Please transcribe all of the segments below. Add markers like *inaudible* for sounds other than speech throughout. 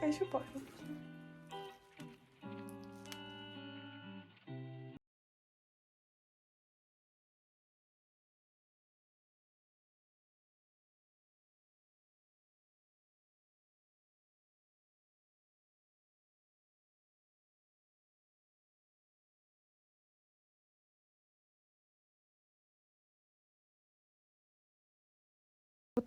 Fecha o porta.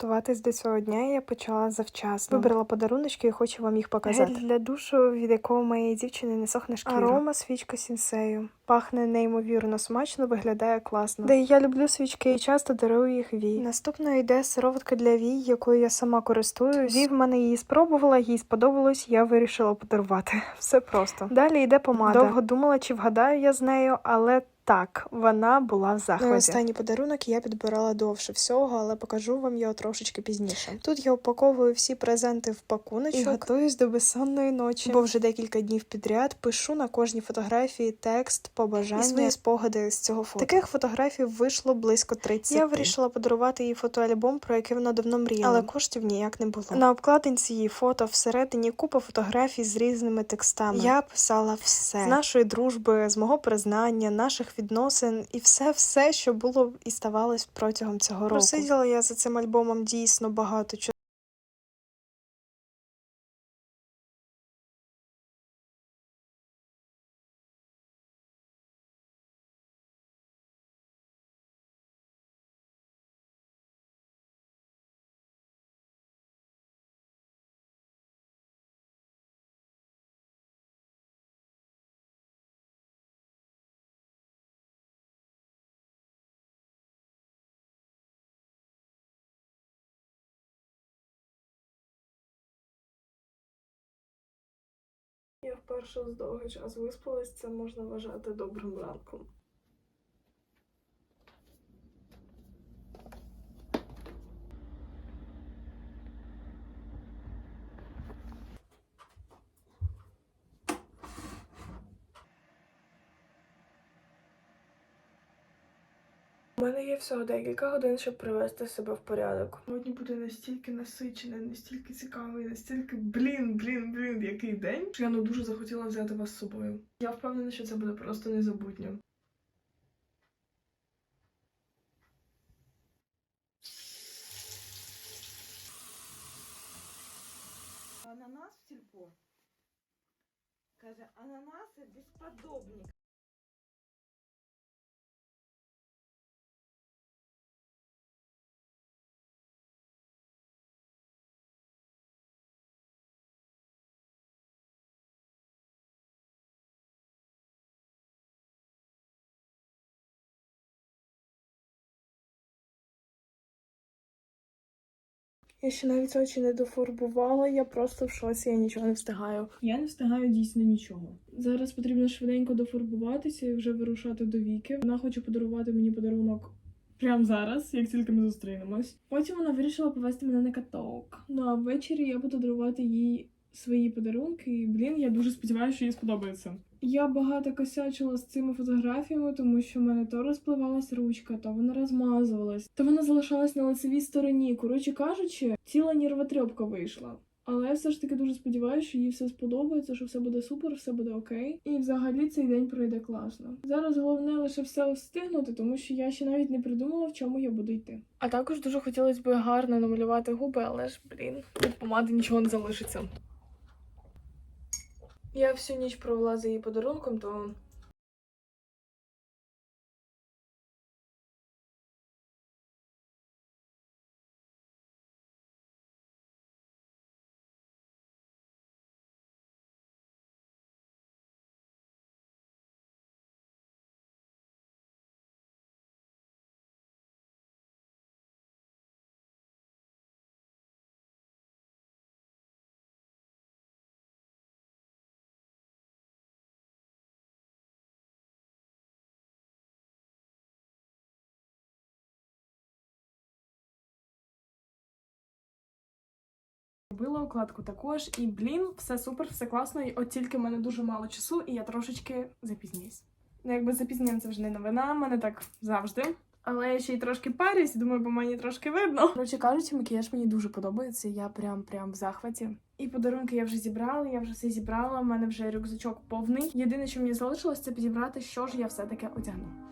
Готуватись до цього дня я почала завчасно. Вибрала подаруночки і хочу вам їх показати. Гель для душу, від якого моєї дівчини не сохне шкіра. Арома свічка сінсею. Пахне неймовірно смачно, виглядає класно. Де я люблю свічки і часто дарую їх вій. Наступною йде сироватка для вій, якою я сама користуюсь. Вій в мене її спробувала, їй сподобалось, я вирішила подарувати. Все просто. Далі йде помада. Довго думала, чи вгадаю я з нею, але так, вона була в захваті. Ну, останній подарунок я підбирала довше всього, але покажу вам його трошечки пізніше. Тут я упаковую всі презенти в пакуночок і готуюсь до безсонної ночі, бо вже декілька днів підряд пишу на кожній фотографії текст, побажання і свої спогади з цього фото. Таких фотографій вийшло близько 30. Я вирішила подарувати їй фотоальбом, про який вона давно мріяла, але коштів ніяк не було. На обкладинці її фото всередині купа фотографій з різними текстами. Я писала все з нашої дружби, з мого признання, наших відносин і все, все, що було і ставалось протягом цього року. Просиділа я за цим альбомом дійсно багато часу. Вперше з довгий час виспалась, це можна вважати добрим ранком. У мене є всього декілька годин, щоб привести себе в порядок. Сьогодні буде настільки насичений, настільки цікавий, настільки блін, блін, блін, який день, що я ну дуже захотіла взяти вас з собою. Я впевнена, що це буде просто незабутньо. Ананас в сільпо. Каже, ананаси безподобні. Я ще навіть очі не дофарбувала, я просто в шоці, я нічого не встигаю. Я не встигаю дійсно нічого. Зараз потрібно швиденько дофарбуватися і вже вирушати до віки. Вона хоче подарувати мені подарунок прямо зараз, як тільки ми зустрінемось. Потім вона вирішила повести мене на каток. Ну а ввечері я буду дарувати їй свої подарунки. І блін, я дуже сподіваюся, що їй сподобається. Я багато косячила з цими фотографіями, тому що в мене то розпливалась ручка, то вона розмазувалась, то вона залишалась на лицевій стороні. Коротше кажучи, ціла нервотрепка вийшла. Але я все ж таки дуже сподіваюся, що їй все сподобається, що все буде супер, все буде окей. І взагалі цей день пройде класно. Зараз головне лише все встигнути, тому що я ще навіть не придумала, в чому я буду йти. А також дуже хотілося б гарно намалювати губи, але ж, блін, від помади нічого не залишиться. Я всю ніч провела за її подарунком, то Робила укладку також, і блін, все супер, все класно. І от тільки в мене дуже мало часу, і я трошечки запізнююсь. Ну, якби запізненням це вже не новина, в мене так завжди. Але я ще й трошки парюсь, думаю, по мені трошки видно. Коротше кажучи, макіяж мені дуже подобається. Я прям прям в захваті. І подарунки я вже зібрала, я вже все зібрала. У мене вже рюкзачок повний. Єдине, що мені залишилось, це підібрати, що ж я все-таки одягну.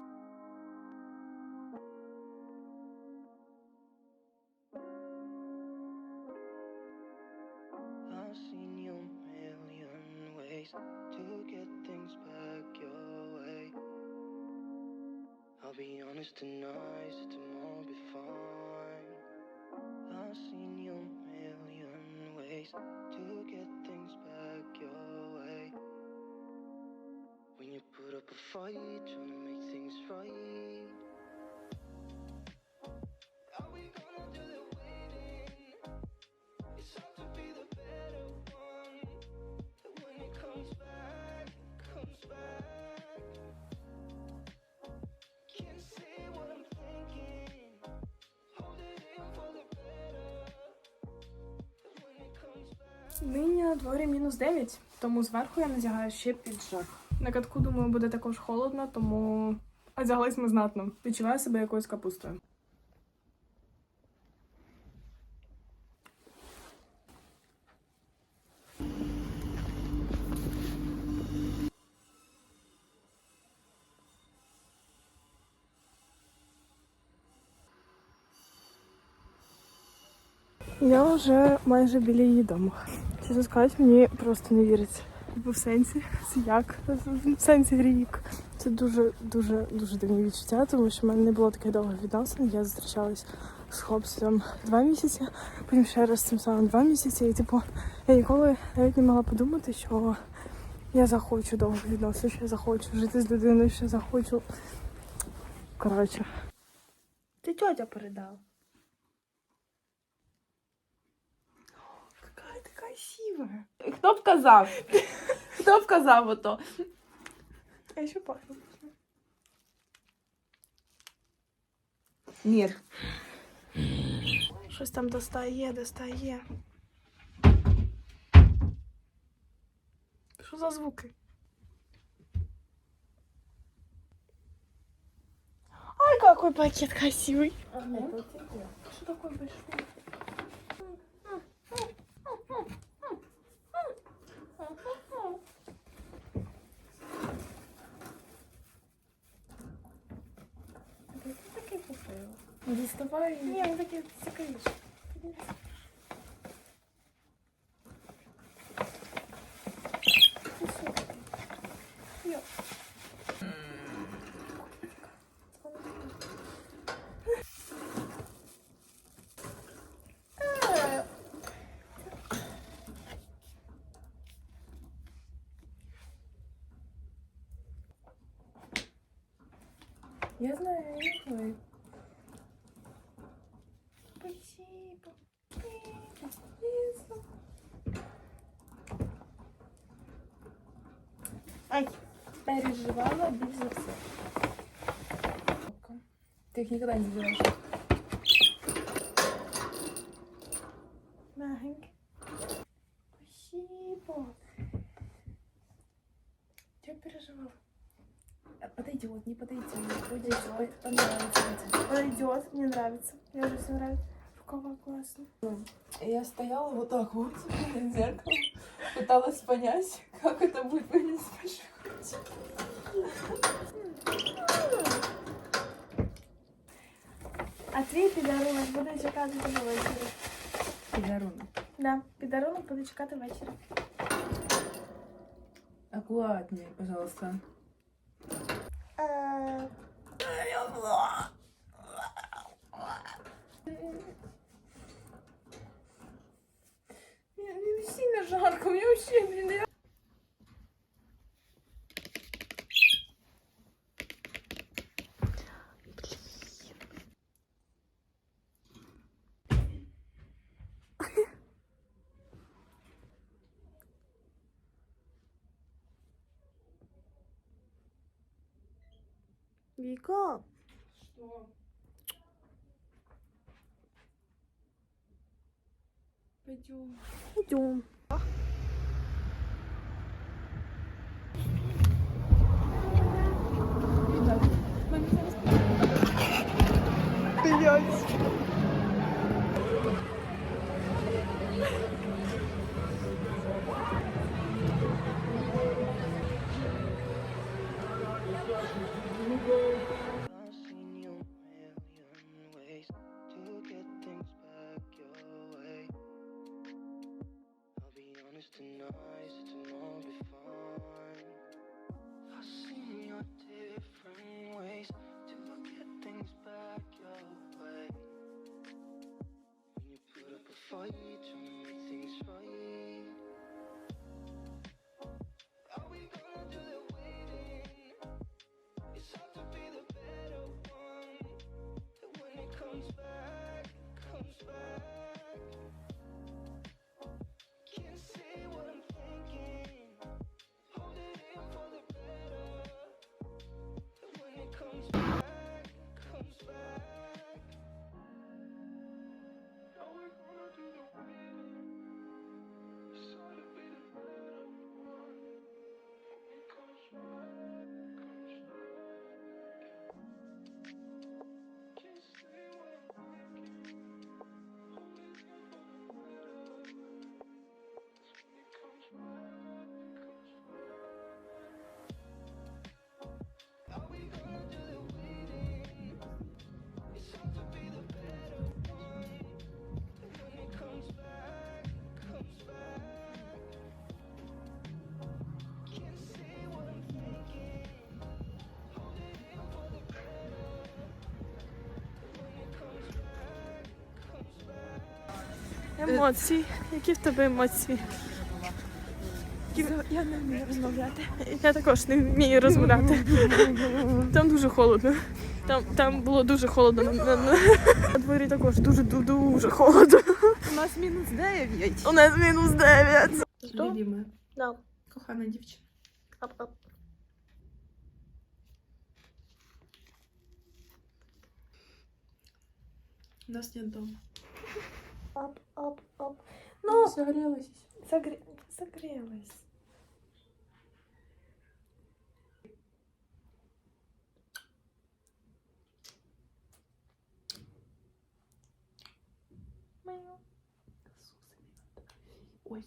Tonight, tomorrow be fine. I've seen you a million ways to get things back your way. When you put up a fight, Нині на дворі мінус 9, тому зверху я надягаю ще піджак. На катку, думаю, буде також холодно, тому одяглись ми знатно. Відчуваю себе якоюсь капустою. Я вже майже біля її дому. Чесно сказати, мені просто не віриться. Типу в сенсі, це як? В сенсі рік. Це дуже, дуже, дивні відчуття, тому що в мене не було таких довгих відносин. Я зустрічалась з хлопцем два місяці, потім ще раз цим самим два місяці. І типу, я ніколи навіть не могла подумати, що я захочу довгих відносин, що я захочу жити з людиною, що я захочу. Коротше. Ти тьотя передала. Какая ты красивая. Хто б казав? Хто б казав ото? А еще пахнет. Ні. Щось там достає, достає. Що за звуки? Ай, какой пакет красивый. Что такое большой? Не доставай. Не, он такие цікавіші. Я знаю, я не знаю. Ай, переживала більш за все. Ти їх ніколи не збираєш. Мягенько. Спасибо. Я переживала. Подойдет, не подойдет. Подойдет. Понравится. Пойдет, мне нравится. Мне уже все нравится. Рукава классно. Я стояла вот так вот *laughs* перед зеркалом, пыталась понять, как это будет выглядеть с большой А твій підарунок буде чекати тебе ввечері. Подарунок. Да, підарунок буде чекати ввечері. Аккуратнее, пожалуйста. Віка. Что? Пойдем. Йдем. guys. Емоції. Які в тебе емоції? Я не вмію розмовляти. Я також не вмію розмовляти. Там дуже холодно. Там, там було дуже холодно. На, дворі також дуже дуже холодно. У нас мінус 9. У нас мінус 9. Любиме. Да. Кохана дівчина. Ап-ап. Нас нет дома. Ап-ап-ап. Ну, Ну, загорелась. загре... загрелась. Ой.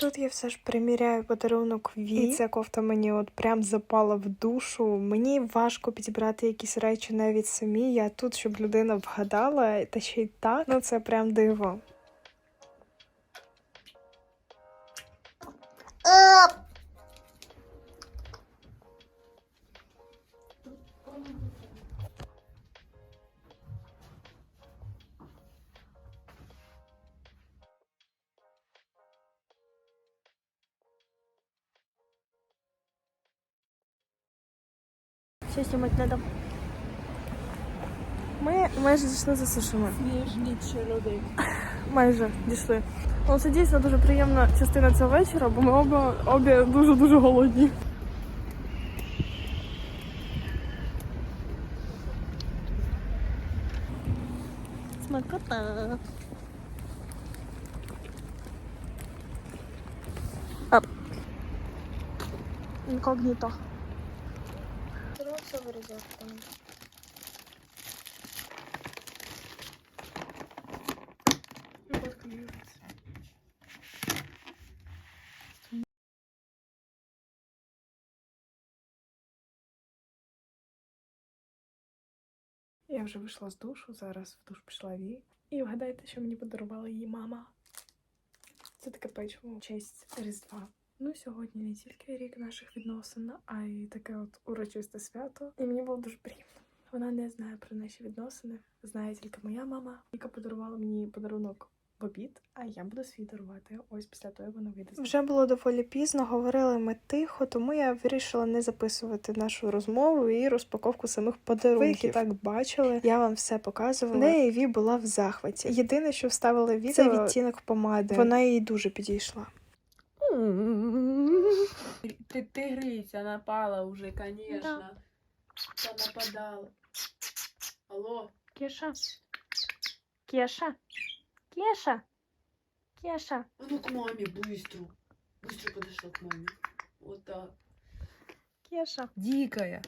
Тут я все ж приміряю подарунок Ві. І ця кофта мені от прям запала в душу. Мені важко підібрати якісь речі навіть самі. Я тут, щоб людина вгадала, та ще й так. Ну це прям диво. Що знімати треба? Ми майже дійшли за сушами. Сніжний чоловік. *laughs* Майже дійшли. Ну, це дійсно дуже приємна частина цього вечора, бо ми оба обі дуже-дуже голодні. Смакота. Ап. Інкогніто. Все вирізати там. Я вже вийшла з душу, зараз в душ пішла Ві. І вгадайте, що мені подарувала її мама. Це таке печиво в честь Різдва. Ну, сьогодні не тільки рік наших відносин, а й таке от урочисте свято. І мені було дуже приємно. Вона не знає про наші відносини, знає тільки моя мама, яка подарувала мені подарунок в обід, а я буду свій дарувати. Ось після того як вона вийде. Вже було доволі пізно, говорили ми тихо, тому я вирішила не записувати нашу розмову і розпаковку самих подарунків. Ви, які так бачили, я вам все показувала. В неї Ві була в захваті. Єдине, що вставила відео, це відтінок помади. Вона їй дуже підійшла. Ти тигриця напала уже, конечно. Та нападала. Алло. Кеша. Кеша. Кеша. Кеша. А ну к маме, быстро. Быстро подошла к маме. Вот так. Кеша. Дикая.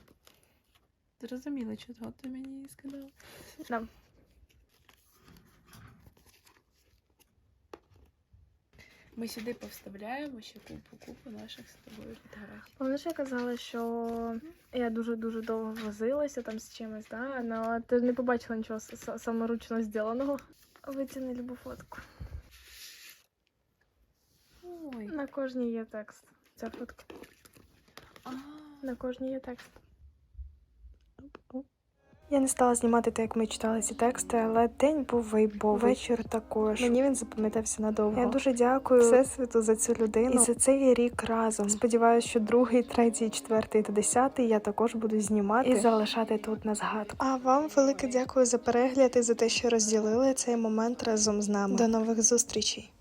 Зрозуміла, що ти мені сказала. Нам. Ми сюди повставляємо ще купу купу наших з тобою фотографій. Вони ще казали, що я дуже-дуже довго возилася там з чимось, да? Ну, але ти не побачила нічого саморучно зробленого. Витягни любу фотку. Ой. На кожній є текст. Ця фотка. А, На кожній є текст. Я не стала знімати те, як ми читали ці тексти, але день був вайбовий. Вечір також. Мені він запам'ятався надовго. Я дуже дякую Всесвіту за цю людину і за цей рік разом. Сподіваюся, що другий, третій, четвертий та десятий я також буду знімати і залишати тут на згадку. А вам велике дякую за перегляд і за те, що розділили цей момент разом з нами. До нових зустрічей.